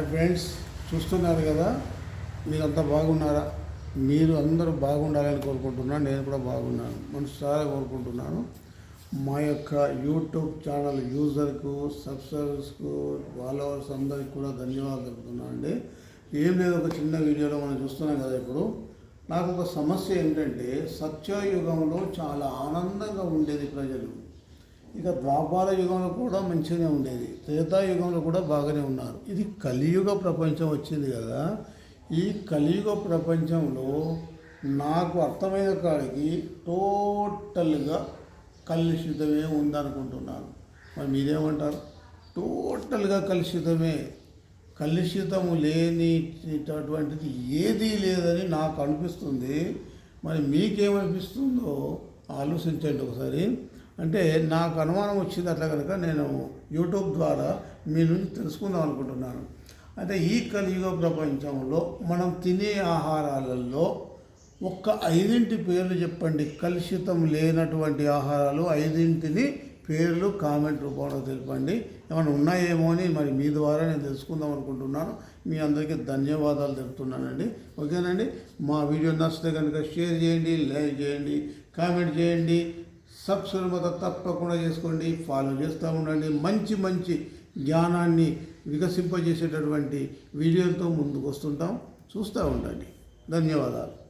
Friends చూస్తున్నారు కదా మీరంతా బాగున్నారా? మీరు అందరూ బాగుండాలని కోరుకుంటున్నాను నేను కూడా బాగున్నాను మనసారా కోరుకుంటున్నాను. మా యొక్క యూట్యూబ్ ఛానల్ యూజర్కు సబ్స్క్రైబర్స్కు ఫాలోవర్స్ అందరికి కూడా ధన్యవాదాలు తెలుపుతున్నాను అండి. ఏం లేదు ఒక చిన్న వీడియోలో మనం చూస్తున్నాం కదా ఇప్పుడు. నాకు ఒక సమస్య ఏంటంటే సత్యయుగంలో చాలా ఆనందంగా ఉండేది ప్రజలు. ఇక ద్వాపార యుగంలో కూడా మంచిగానే ఉండేది. త్రేతాయుగంలో కూడా బాగానే ఉన్నారు. ఇది కలియుగ ప్రపంచం వచ్చింది కదా. ఈ కలియుగ ప్రపంచంలో నాకు అర్థమైన కాడికి టోటల్గా కలుషితమే ఉందనుకుంటున్నాను. మరి మీరేమంటారు? టోటల్గా కలుషితమే కలుషితము లేనిటటువంటిది ఏదీ లేదని నాకు అనిపిస్తుంది. మరి మీకేమనిపిస్తుందో ఆలోచించండి ఒకసారి. అంటే నాకు అనుమానం వచ్చింది అట్లా కనుక నేను యూట్యూబ్ ద్వారా మీ నుంచి తెలుసుకుందాం అనుకుంటున్నాను. అయితే ఈ కలియుగ ప్రపంచంలో మనం తినే ఆహారాలలో ఒక్క ఐదింటి పేర్లు చెప్పండి. కలుషితం లేనటువంటి ఆహారాలు ఐదింటిని పేర్లు కామెంట్ రూపంలో తెలపండి. ఏమైనా ఉన్నాయేమో అని మరి మీ ద్వారా నేను తెలుసుకుందాం అనుకుంటున్నాను. మీ అందరికీ ధన్యవాదాలు తెలుపుతున్నానండి. ఓకేనండి? మా వీడియో నచ్చితే కనుక షేర్ చేయండి లైక్ చేయండి కామెంట్ చేయండి. సబ్స్క్రైబ్ మాత్రం తప్పకుండా చేసుకోండి ఫాలో చేస్తూ ఉండండి. మంచి మంచి జ్ఞానాన్ని వికసింపజేసేటటువంటి వీడియోలతో ముందుకు వస్తుంటాం చూస్తూ ఉండండి. ధన్యవాదాలు.